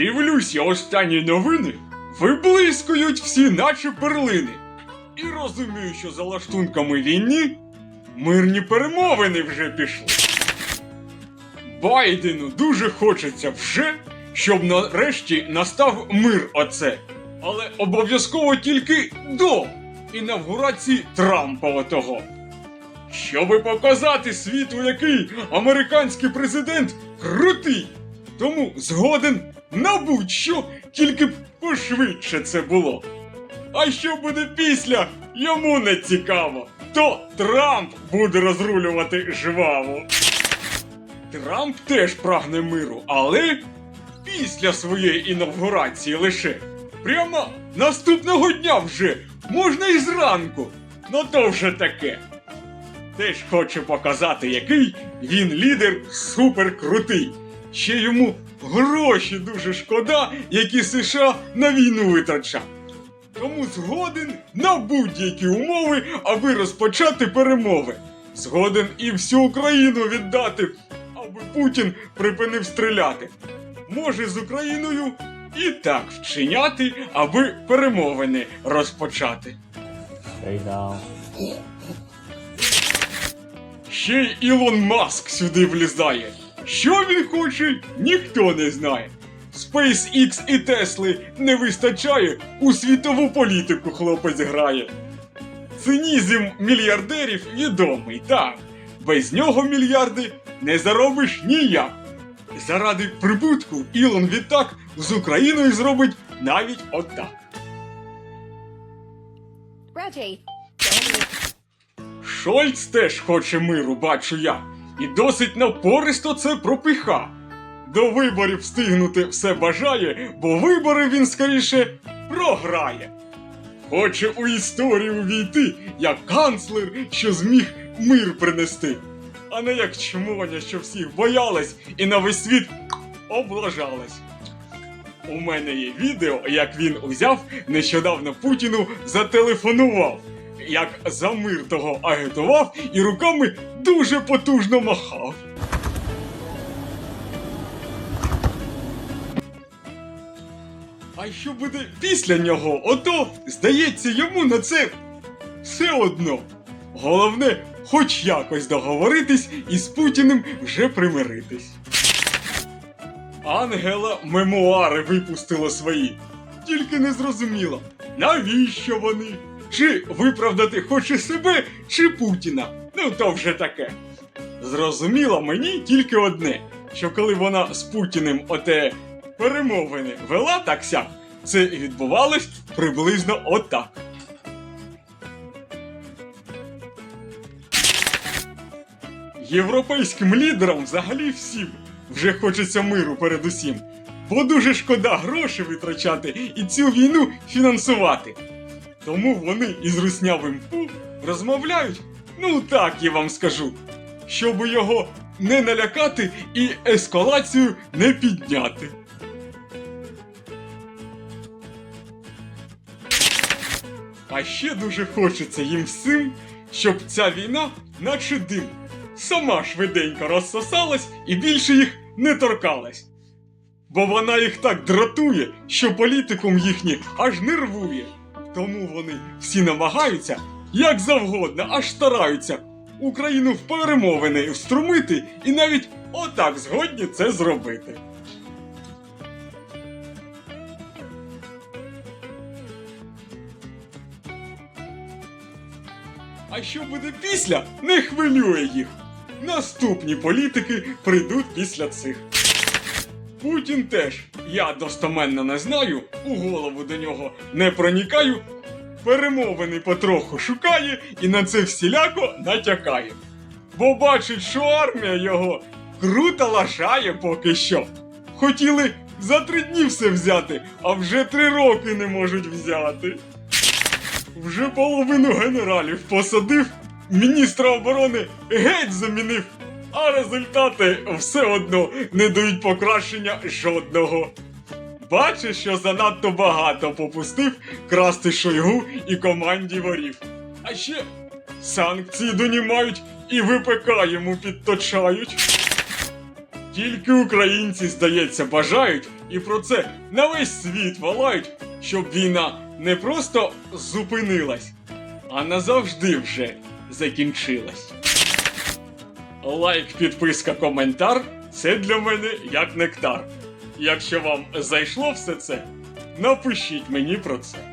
Дивлюся останні новини, виблискують всі наче перлини. І розумію, що за лаштунками війни мирні перемовини вже пішли. Байдену дуже хочеться вже, щоб нарешті настав мир оце. Але обов'язково тільки до інавгурації Трампа отого. Щоби показати світу, який американський президент крутий. Тому згоден на будь-що, тільки б пошвидше це було. А що буде після, йому не цікаво. То Трамп буде розрулювати жваво. Трамп теж прагне миру, але після своєї інавгурації лише. Прямо наступного дня вже, можна і зранку. Ну то вже таке. Теж хоче показати, який він лідер суперкрутий. Ще йому гроші дуже шкода, які США на війну витрачав. Тому згоден на будь-які умови, аби розпочати перемови. Згоден і всю Україну віддати, аби Путін припинив стріляти. Може з Україною і так вчиняти, аби перемовини розпочати. Ще й Ілон Маск сюди влізає. Що він хоче, ніхто не знає. SpaceX і Тесли не вистачає, у світову політику хлопець грає. Цинізм мільярдерів відомий, так. Без нього мільярди не заробиш ніяк. Заради прибутку Ілон відтак з Україною зробить навіть отак. Шольц теж хоче миру, бачу я, і досить напористо це пропиха. До виборів встигнути все бажає, бо вибори він скоріше програє. Хоче у історію війти, як канцлер, що зміг мир принести, а не як чмоня, що всіх боялась і на весь світ облажалась. У мене є відео, як він узяв нещодавно Путіну зателефонував, як за мир того агітував і руками дуже потужно махав. А що буде після нього, ото, здається, йому на це все одно. Головне, хоч якось договоритись і з Путіним вже примиритись. Ангела мемуари випустила свої. Тільки не зрозуміла, навіщо вони? Чи виправдати хоче себе, чи Путіна? Ну то вже таке. Зрозуміла мені тільки одне: що коли вона з Путіним оте перемовини вела так сяк, це відбувалось приблизно отак. Європейським лідерам взагалі всім вже хочеться миру передусім. Бо дуже шкода гроші витрачати і цю війну фінансувати. Тому вони із руснявим пу розмовляють, ну так я вам скажу, щоб його не налякати і ескалацію не підняти. А ще дуже хочеться їм всім, щоб ця війна, наче дим, сама швиденько розсосалась і більше їх не торкалась. Бо вона їх так дратує, що політикум їхні аж нервує. Тому вони всі намагаються, як завгодно, аж стараються Україну в перемовини вструмити і навіть отак згодні це зробити. А що буде після, не хвилює їх. Наступні політики прийдуть після цих. Путін теж, я достоменно не знаю, у голову до нього не проникаю. Перемовини потроху шукає і на це всіляко натякає. Бо бачить, що армія його круто лашає поки що. Хотіли за три дні все взяти, а вже три роки не можуть взяти. Вже половину генералів посадив, міністра оборони геть замінив, а результати все одно не дають покращення жодного. Бачиш, що занадто багато попустив красти Шойгу і команді ворів. А ще санкції донімають і ВПК йому підточають. Тільки українці, здається, бажають і про це на весь світ волають, щоб війна не просто зупинилась, а назавжди вже закінчилась. Лайк, підписка, коментар це для мене як нектар. Якщо вам зайшло все це, напишіть мені про це.